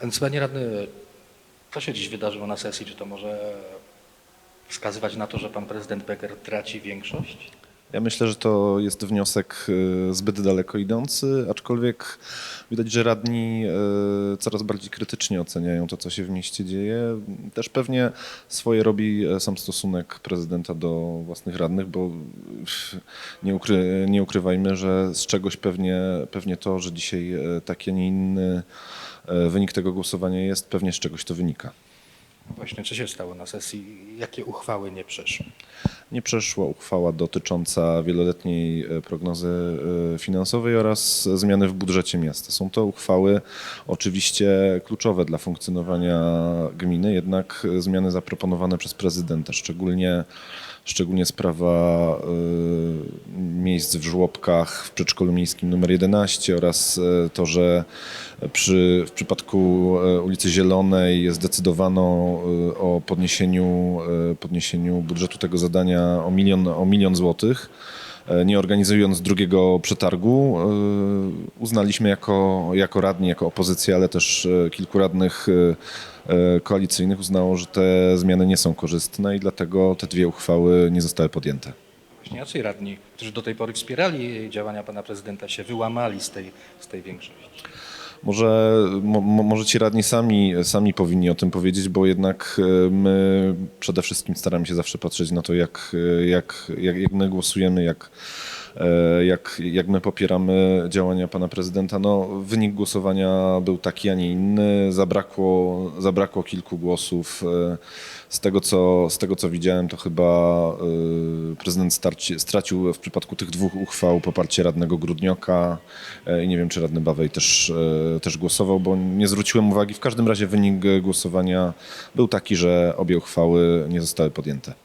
Więc panie radny, co się dziś wydarzyło na sesji? Czy to może wskazywać na to, że pan prezydent Becker traci większość? Ja myślę, że to jest wniosek e, zbyt daleko idący, aczkolwiek widać, że radni e, coraz bardziej krytycznie oceniają to, co się w mieście dzieje. Też pewnie swoje robi e, sam stosunek prezydenta do własnych radnych, bo nie, ukry, nie ukrywajmy, że z czegoś pewnie, pewnie to, że dzisiaj e, taki, a nie inny e, wynik tego głosowania jest, pewnie z czegoś to wynika. Właśnie, co się stało na sesji? Jakie uchwały nie przeszły? Nie przeszła uchwała dotycząca wieloletniej e, prognozy e, finansowej oraz zmiany w budżecie miasta. Są to uchwały oczywiście kluczowe dla funkcjonowania gminy, jednak e, zmiany zaproponowane przez prezydenta, szczególnie, szczególnie sprawa e, miejsc w żłobkach w przedszkolu miejskim nr 11 oraz e, to, że przy, w przypadku e, ulicy Zielonej zdecydowano o podniesieniu, podniesieniu budżetu tego zadania o milion, o milion złotych. E, Nie organizując drugiego przetargu, e, uznaliśmy jako, jako radni, jako opozycja, ale też e, kilku radnych koalicyjnych uznało, że te zmiany nie są korzystne i dlatego te dwie uchwały nie zostały podjęte. Właśnie jacy radni, którzy do tej pory wspierali działania pana prezydenta, się wyłamali z tej, z tej większości? Może, mo, mo- może ci radni sami, sami powinni o tym powiedzieć, bo jednak e, my przede wszystkim staramy się zawsze patrzeć na to, jak, e, jak, jak, jak my głosujemy, jak, jak, jak my popieramy działania pana prezydenta. No, wynik głosowania był taki, a nie inny. Zabrakło, zabrakło kilku głosów. E, Z tego, co, z tego, co widziałem, to chyba e, prezydent starci, stracił w przypadku tych dwóch uchwał poparcie radnego Grudnioka e, i nie wiem, czy radny Bawej też, e, też głosował, bo nie zwróciłem uwagi. W każdym razie wynik głosowania był taki, że obie uchwały nie zostały podjęte.